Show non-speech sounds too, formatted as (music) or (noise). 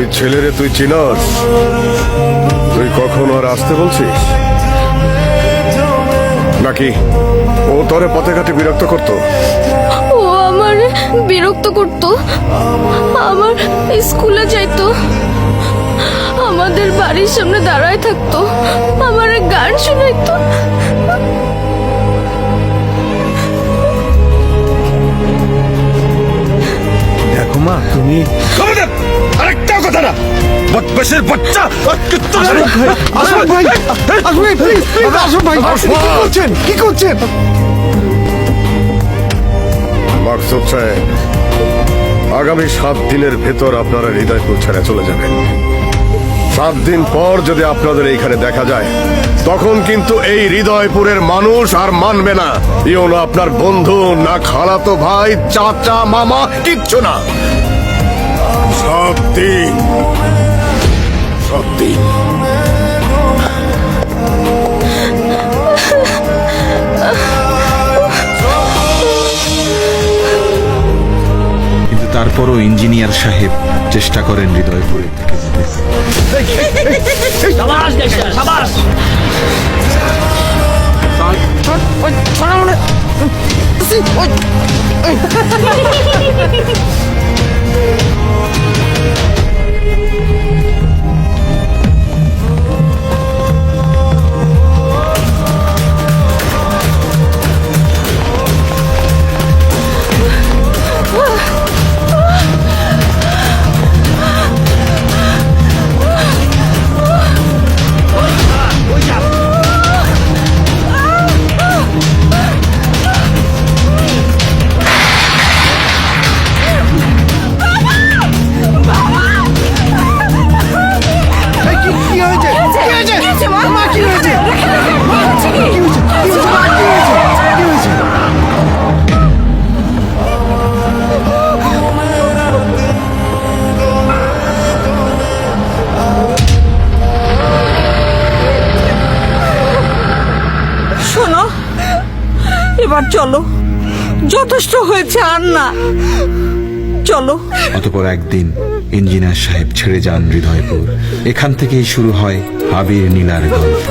ওই ছেলেরে তুই চিনস? তুই কখন আর আসতে বলছিস? নাকি ও তোরে পথে ঘাটে বিরক্ত করতো? ও আমার বিরক্ত করত। আমার স্কুলে যাইতো। আমাদের বাড়ির সামনে দাঁড়ায় থাকতো। আমার গান শোনাইতো। দেখো মা তুমি বদমাশের বাচ্চা। আসুন ভাই আসুন ভাই প্লিজ প্লিজ আসুন ভাই কি করছেন? কি করছেন? মাকসুদ সাহেব আগামী সাত দিনের ভেতর আপনারা হৃদয়পুর ছেড়ে চলে যাবেন। সাত দিন পর যদি আপনাদের এইখানে দেখা যায় তখন কিন্তু এই হৃদয়পুরের মানুষ আর মানবে না। ইও না আপনার বন্ধু না খালাতো ভাই চাচা মামা কিচ্ছু না। সাত দিন তারপরও ইঞ্জিনিয়ার সাহেব চেষ্টা করেন হৃদয় থেকে যেতে। (laughs) শোনো, এবার চলো। যথেষ্ট হয়েছে আর না চলো। অতপর একদিন ইঞ্জিনিয়ার সাহেব ছেড়ে যান হৃদয়পুর। এখান থেকেই শুরু হয় হাবির নীলার গল্প।